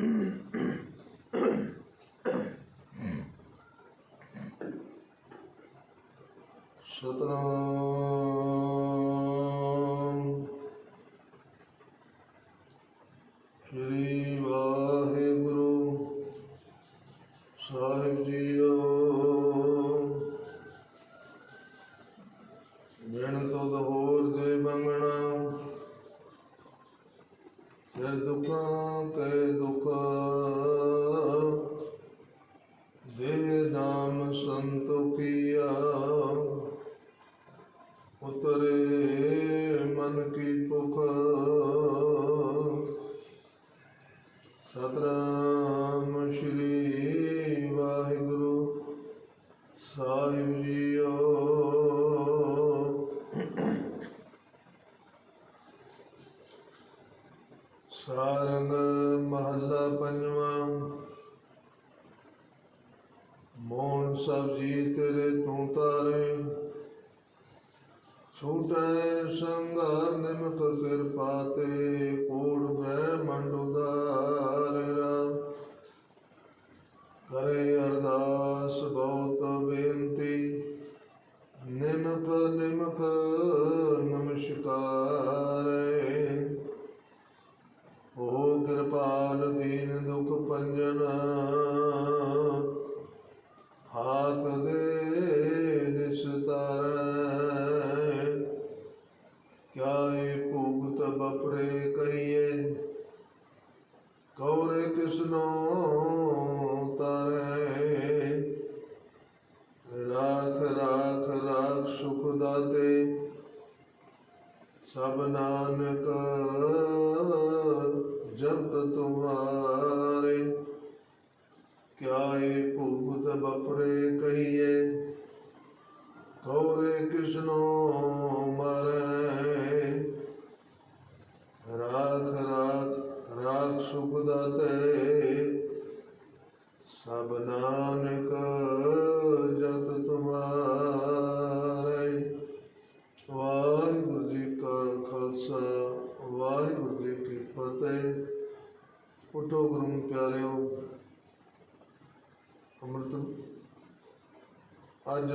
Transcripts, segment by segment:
ਸਤਨਾਮ। ਸ੍ਰੀ ਵਾਹਿਗੁਰੂ ਸਾਹਿਬ JIO ਜਣ ਤੋਂ ਹੋਰ ਦੇ ਮੰਗਣਾ। ਸਿਰ ਦੁਖਾਂ ਕੈ ਦੁਖਾ ਦੇ ਨਾਮ ਸੰਤੋਖੀਆ ਉਤਰੇ ਮਨ ਕੀ ਭੁਖ ਸਤਨਾਮ ਸ਼੍ਰੀ ਵਾਹਿਗੁਰੂ ਸਾਹਿਬ ਜੀਓ ਸਾਰੰਗ ਮਹੱਲਾ ਪੰਜਵਾਂ। ਮੋਹਨ ਸਭ ਜੀ ਤੇਰੇ ਤੂੰ ਤਾਰੇ। ਛੂਟੈ ਸੰਗਾਰ ਨਿਮਕ ਕਿਰਪਾ ਤੇ ਕੋੜ ਬ੍ਰਹਮੰਡ ਉਦਾਰਰਾ ਕਿਰਪਾਲ ਦੀਨ ਦੁਖ ਭੰਜਨ, ਹਾਥ ਦੇ ਨਿਸਤਾਰੈ। ਕਿਆ ਏ ਭੁਗਤ ਬਪਰੇ ਕਹੀਏ ਕੌਰੇ ਕਿਸਨੋ ਤਾਰੇ। ਰਾਖ ਰਾਖ ਰਾਖ ਸੁਖ ਦਾਤੇ, ਸਭ ਨਾਨਕ ਜਪਤ ਤੁਮਾਰੇ ਕਿਆ ਏ ਭੂਤ ਬਪਰੇ ਕਹੀਏ, ਕੌਰੇ ਕਿਸਨੋ ਮਾਰੇ। ਰਾਖ ਰਾਖ ਰਾਖ ਸੁਖ ਦਾਤੇ, ਸਭ ਨਾਨਕ ਜਤ ਤੁਮਾਰੇ। ਵਾਹਿਗੁਰੂ ਜੀ ਕਾ ਖਾਲਸਾ, ਵਾਹਿਗੁਰੂ ਜੀ ਕੀ ਫਤਿਹ। ਉਠੋ ਗੁਰੂ ਪਿਆਰਿਓ। ਅੰਮ੍ਰਿਤ ਅੱਜ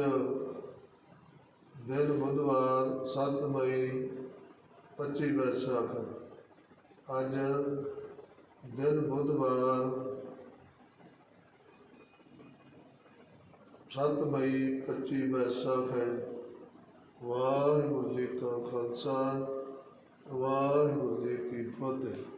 ਦਿਨ ਬੁੱਧਵਾਰ 7 ਮਈ 25 ਵੈਸਾਖ ਅੱਜ ਦਿਨ ਬੁੱਧਵਾਰ 7 ਮਈ 25 ਵੈਸਾਖ ਹੈ। ਵਾਹਿਗੁਰੂ ਜੀ ਕਾ ਖਾਲਸਾ, ਵਾਹਿਗੁਰੂ ਜੀ ਕੀ ਫਤਿਹ।